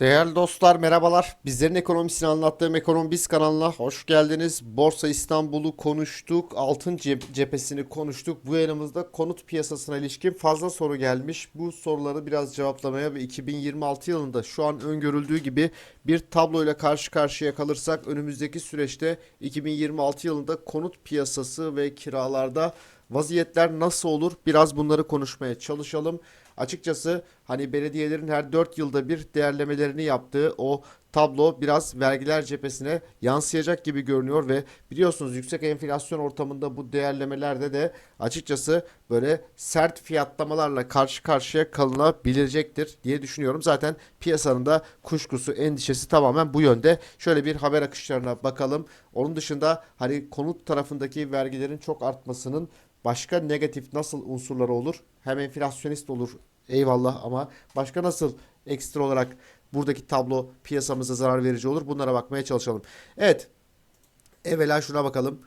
Değerli dostlar merhabalar. Bizlerin ekonomisini anlattığım Ekonomi Biz kanalına hoş geldiniz. Borsa İstanbul'u konuştuk. Altın cep- cephesini konuştuk. Bu yanımızda konut piyasasına ilişkin fazla soru gelmiş. Bu soruları biraz cevaplamaya ve 2026 yılında şu an öngörüldüğü gibi bir tabloyla karşı karşıya kalırsak önümüzdeki süreçte 2026 yılında konut piyasası ve kiralarda vaziyetler nasıl olur? Biraz bunları konuşmaya çalışalım. Açıkçası hani belediyelerin her 4 yılda bir değerlemelerini yaptığı o tablo biraz vergiler cephesine yansıyacak gibi görünüyor ve biliyorsunuz yüksek enflasyon ortamında bu değerlemelerde de açıkçası böyle sert fiyatlamalarla karşı karşıya kalınabilecektir diye düşünüyorum. Zaten piyasanın da kuşkusu, endişesi tamamen bu yönde. Şöyle bir haber akışlarına bakalım. Onun dışında hani konut tarafındaki vergilerin çok artmasının başka negatif nasıl unsurları olur? Hem enflasyonist olur eyvallah ama başka nasıl ekstra olarak buradaki tablo piyasamıza zarar verici olur? Bunlara bakmaya çalışalım. Evet. Evvela şuna bakalım.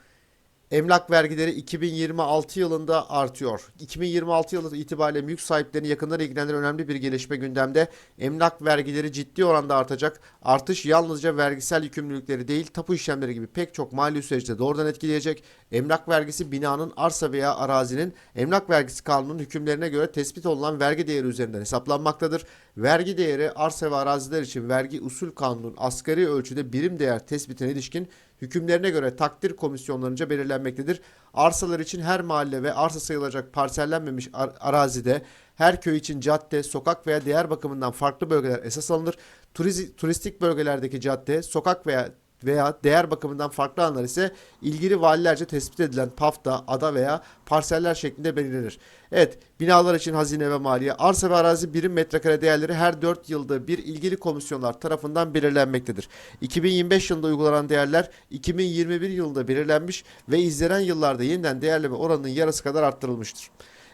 Emlak vergileri 2026 yılında artıyor. 2026 yılı itibariyle mülk sahiplerini yakından ilgilendiren önemli bir gelişme gündemde. Emlak vergileri ciddi oranda artacak. Artış yalnızca vergisel yükümlülükleri değil, tapu işlemleri gibi pek çok mali süreçte doğrudan etkileyecek. Emlak vergisi binanın arsa veya arazinin emlak vergisi kanunun hükümlerine göre tespit olunan vergi değeri üzerinden hesaplanmaktadır. Vergi değeri arsa ve araziler için vergi usul kanunun asgari ölçüde birim değer tespitine ilişkin hükümlerine göre takdir komisyonlarınca belirlenmektedir. Arsalar için her mahalle ve arsa sayılacak parsellenmemiş ar- arazide her köy için cadde, sokak veya değer bakımından farklı bölgeler esas alınır. Turizi- turistik bölgelerdeki cadde, sokak veya veya değer bakımından farklı alanlar ise ilgili valilerce tespit edilen pafta, ada veya parseller şeklinde belirlenir. Evet, binalar için hazine ve maliye, arsa ve arazi birim metrekare değerleri her 4 yılda bir ilgili komisyonlar tarafından belirlenmektedir. 2025 yılında uygulanan değerler 2021 yılında belirlenmiş ve izlenen yıllarda yeniden değerleme oranının yarısı kadar arttırılmıştır.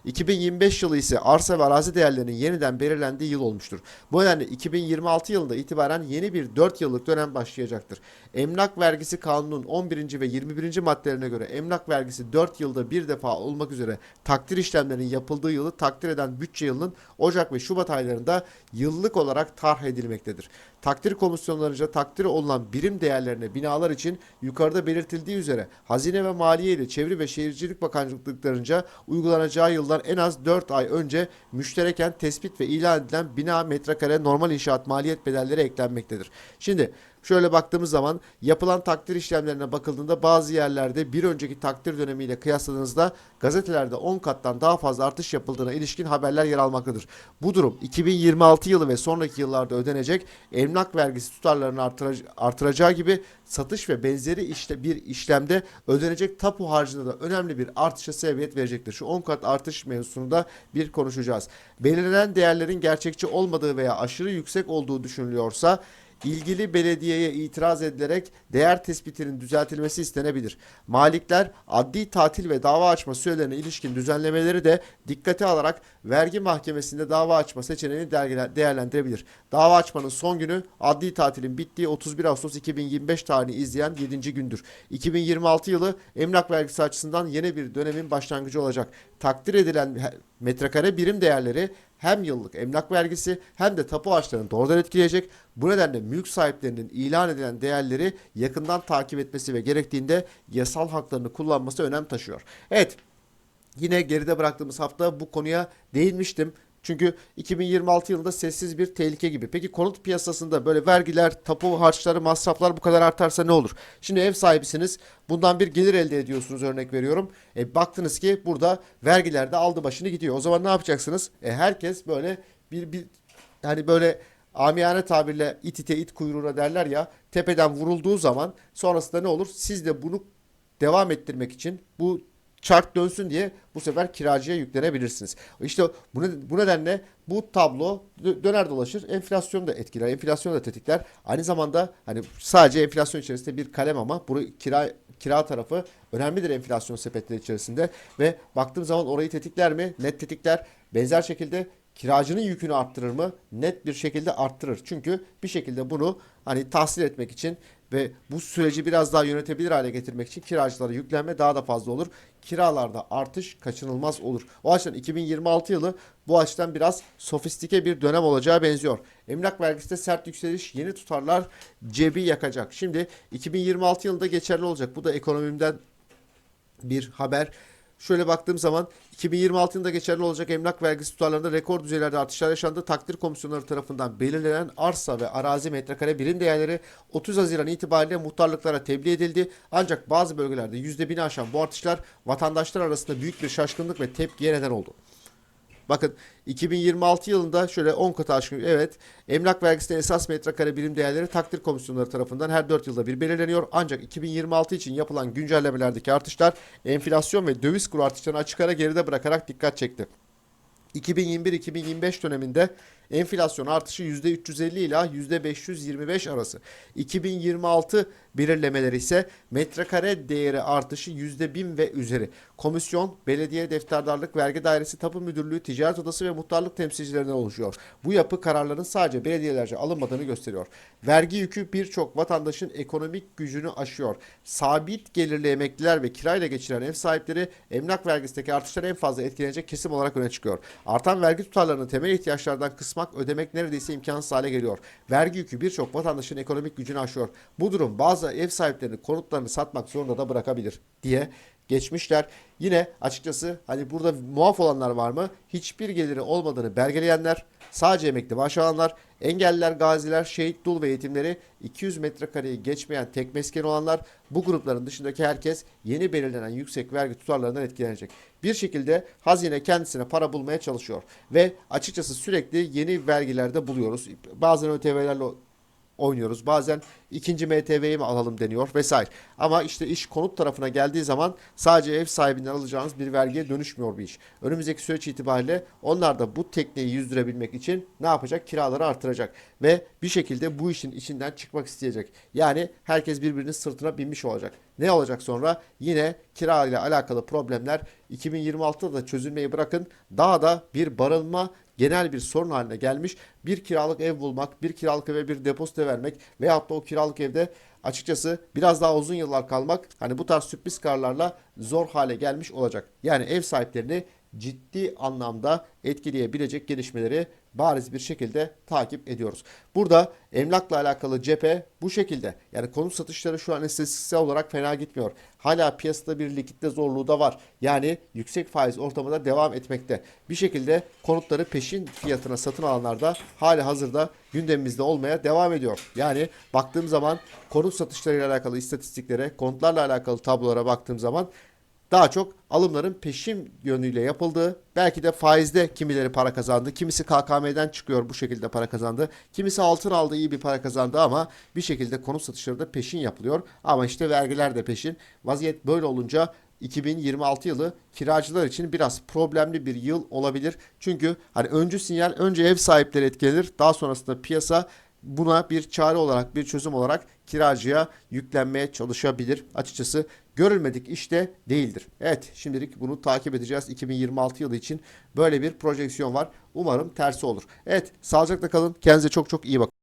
2025 yılı ise arsa ve arazi değerlerinin yeniden belirlendiği yıl olmuştur. Bu nedenle 2026 yılında itibaren yeni bir 4 yıllık dönem başlayacaktır. Emlak vergisi kanunun 11. ve 21. maddelerine göre emlak vergisi 4 yılda bir defa olmak üzere takdir işlemlerinin yapıldığı yılı takdir eden bütçe yılının Ocak ve Şubat aylarında yıllık olarak tarh edilmektedir. Takdir komisyonlarınca takdir olunan birim değerlerine binalar için yukarıda belirtildiği üzere Hazine ve Maliye ile Çevre ve Şehircilik Bakanlıklarınca uygulanacağı yıldan en az 4 ay önce müştereken tespit ve ilan edilen bina metrekare normal inşaat maliyet bedelleri eklenmektedir. Şimdi Şöyle baktığımız zaman yapılan takdir işlemlerine bakıldığında bazı yerlerde bir önceki takdir dönemiyle kıyasladığınızda gazetelerde 10 kattan daha fazla artış yapıldığına ilişkin haberler yer almaktadır. Bu durum 2026 yılı ve sonraki yıllarda ödenecek emlak vergisi tutarlarını artırac- artıracağı gibi satış ve benzeri işte bir işlemde ödenecek tapu harcında da önemli bir artışa sebebiyet verecektir. Şu 10 kat artış mevzusunu da bir konuşacağız. Belirlenen değerlerin gerçekçi olmadığı veya aşırı yüksek olduğu düşünülüyorsa ilgili belediyeye itiraz edilerek değer tespitinin düzeltilmesi istenebilir. Malikler adli tatil ve dava açma sürelerine ilişkin düzenlemeleri de dikkate alarak vergi mahkemesinde dava açma seçeneğini değerlendirebilir. Dava açmanın son günü adli tatilin bittiği 31 Ağustos 2025 tarihini izleyen 7. gündür. 2026 yılı emlak vergisi açısından yeni bir dönemin başlangıcı olacak. Takdir edilen metrekare birim değerleri hem yıllık emlak vergisi hem de tapu harçlarını doğrudan etkileyecek. Bu nedenle mülk sahiplerinin ilan edilen değerleri yakından takip etmesi ve gerektiğinde yasal haklarını kullanması önem taşıyor. Evet, Yine geride bıraktığımız hafta bu konuya değinmiştim. Çünkü 2026 yılında sessiz bir tehlike gibi. Peki konut piyasasında böyle vergiler, tapu harçları, masraflar bu kadar artarsa ne olur? Şimdi ev sahibisiniz. Bundan bir gelir elde ediyorsunuz örnek veriyorum. E, baktınız ki burada vergiler de aldı başını gidiyor. O zaman ne yapacaksınız? E, herkes böyle bir, bir hani böyle amiyane tabirle it ite it kuyruğuna derler ya tepeden vurulduğu zaman sonrasında ne olur? Siz de bunu devam ettirmek için bu çark dönsün diye bu sefer kiracıya yüklenebilirsiniz. İşte bu, bu nedenle bu tablo dö- döner dolaşır enflasyonu da etkiler, enflasyonu da tetikler. Aynı zamanda hani sadece enflasyon içerisinde bir kalem ama bu kira kira tarafı önemlidir enflasyon sepetleri içerisinde ve baktığım zaman orayı tetikler mi? Net tetikler. Benzer şekilde kiracının yükünü arttırır mı? Net bir şekilde arttırır. Çünkü bir şekilde bunu hani tahsil etmek için ve bu süreci biraz daha yönetebilir hale getirmek için kiracılara yüklenme daha da fazla olur. Kiralarda artış kaçınılmaz olur. O açıdan 2026 yılı bu açıdan biraz sofistike bir dönem olacağı benziyor. Emlak vergisinde sert yükseliş yeni tutarlar cebi yakacak. Şimdi 2026 yılında geçerli olacak. Bu da ekonomimden bir haber. Şöyle baktığım zaman 2026 yılında geçerli olacak emlak vergisi tutarlarında rekor düzeylerde artışlar yaşandı. Takdir komisyonları tarafından belirlenen arsa ve arazi metrekare birim değerleri 30 Haziran itibariyle muhtarlıklara tebliğ edildi. Ancak bazı bölgelerde %1000'i aşan bu artışlar vatandaşlar arasında büyük bir şaşkınlık ve tepkiye neden oldu. Bakın 2026 yılında şöyle 10 katı aşkın evet emlak vergisinde esas metrekare birim değerleri takdir komisyonları tarafından her 4 yılda bir belirleniyor. Ancak 2026 için yapılan güncellemelerdeki artışlar enflasyon ve döviz kuru artışlarını açık ara geride bırakarak dikkat çekti. 2021-2025 döneminde enflasyon artışı %350 ila %525 arası. 2026 belirlemeleri ise metrekare değeri artışı %1000 ve üzeri. Komisyon, belediye, defterdarlık, vergi dairesi, tapu müdürlüğü, ticaret odası ve muhtarlık temsilcilerinden oluşuyor. Bu yapı kararların sadece belediyelerce alınmadığını gösteriyor. Vergi yükü birçok vatandaşın ekonomik gücünü aşıyor. Sabit gelirli emekliler ve kirayla geçiren ev sahipleri emlak vergisindeki artıştan en fazla etkilenecek kesim olarak öne çıkıyor. Artan vergi tutarlarını temel ihtiyaçlardan kısmak ödemek neredeyse imkansız hale geliyor. Vergi yükü birçok vatandaşın ekonomik gücünü aşıyor. Bu durum bazı ev sahiplerini konutlarını satmak zorunda da bırakabilir diye geçmişler. Yine açıkçası hani burada muaf olanlar var mı? Hiçbir geliri olmadığını belgeleyenler, sadece emekli maaş alanlar, engelliler, gaziler, şehit, dul ve yetimleri 200 metrekareyi geçmeyen tek mesken olanlar bu grupların dışındaki herkes yeni belirlenen yüksek vergi tutarlarından etkilenecek. Bir şekilde hazine kendisine para bulmaya çalışıyor ve açıkçası sürekli yeni vergilerde buluyoruz. Bazen ÖTV'lerle oynuyoruz. Bazen ikinci MTV'yi mi alalım deniyor vesaire. Ama işte iş konut tarafına geldiği zaman sadece ev sahibinden alacağınız bir vergiye dönüşmüyor bir iş. Önümüzdeki süreç itibariyle onlar da bu tekneyi yüzdürebilmek için ne yapacak? Kiraları artıracak. Ve bir şekilde bu işin içinden çıkmak isteyecek. Yani herkes birbirinin sırtına binmiş olacak. Ne olacak sonra? Yine kira ile alakalı problemler 2026'da da çözülmeyi bırakın. Daha da bir barınma genel bir sorun haline gelmiş. Bir kiralık ev bulmak, bir kiralık eve bir depozito vermek veyahut da o kiralık evde açıkçası biraz daha uzun yıllar kalmak hani bu tarz sürpriz kararlarla zor hale gelmiş olacak. Yani ev sahiplerini ciddi anlamda etkileyebilecek gelişmeleri bariz bir şekilde takip ediyoruz. Burada emlakla alakalı cephe bu şekilde. Yani konut satışları şu an istatistiksel olarak fena gitmiyor. Hala piyasada bir likitte zorluğu da var. Yani yüksek faiz ortamında devam etmekte. Bir şekilde konutları peşin fiyatına satın alanlar da hali hazırda gündemimizde olmaya devam ediyor. Yani baktığım zaman konut satışlarıyla alakalı istatistiklere, konutlarla alakalı tablolara baktığım zaman daha çok alımların peşin yönüyle yapıldığı, belki de faizde kimileri para kazandı, kimisi KKM'den çıkıyor bu şekilde para kazandı, kimisi altın aldı iyi bir para kazandı ama bir şekilde konut satışları da peşin yapılıyor. Ama işte vergiler de peşin. Vaziyet böyle olunca 2026 yılı kiracılar için biraz problemli bir yıl olabilir. Çünkü hani öncü sinyal önce ev sahipleri etkilenir, daha sonrasında piyasa buna bir çare olarak, bir çözüm olarak kiracıya yüklenmeye çalışabilir. Açıkçası görülmedik işte değildir. Evet şimdilik bunu takip edeceğiz. 2026 yılı için böyle bir projeksiyon var. Umarım tersi olur. Evet sağlıcakla kalın. Kendinize çok çok iyi bakın.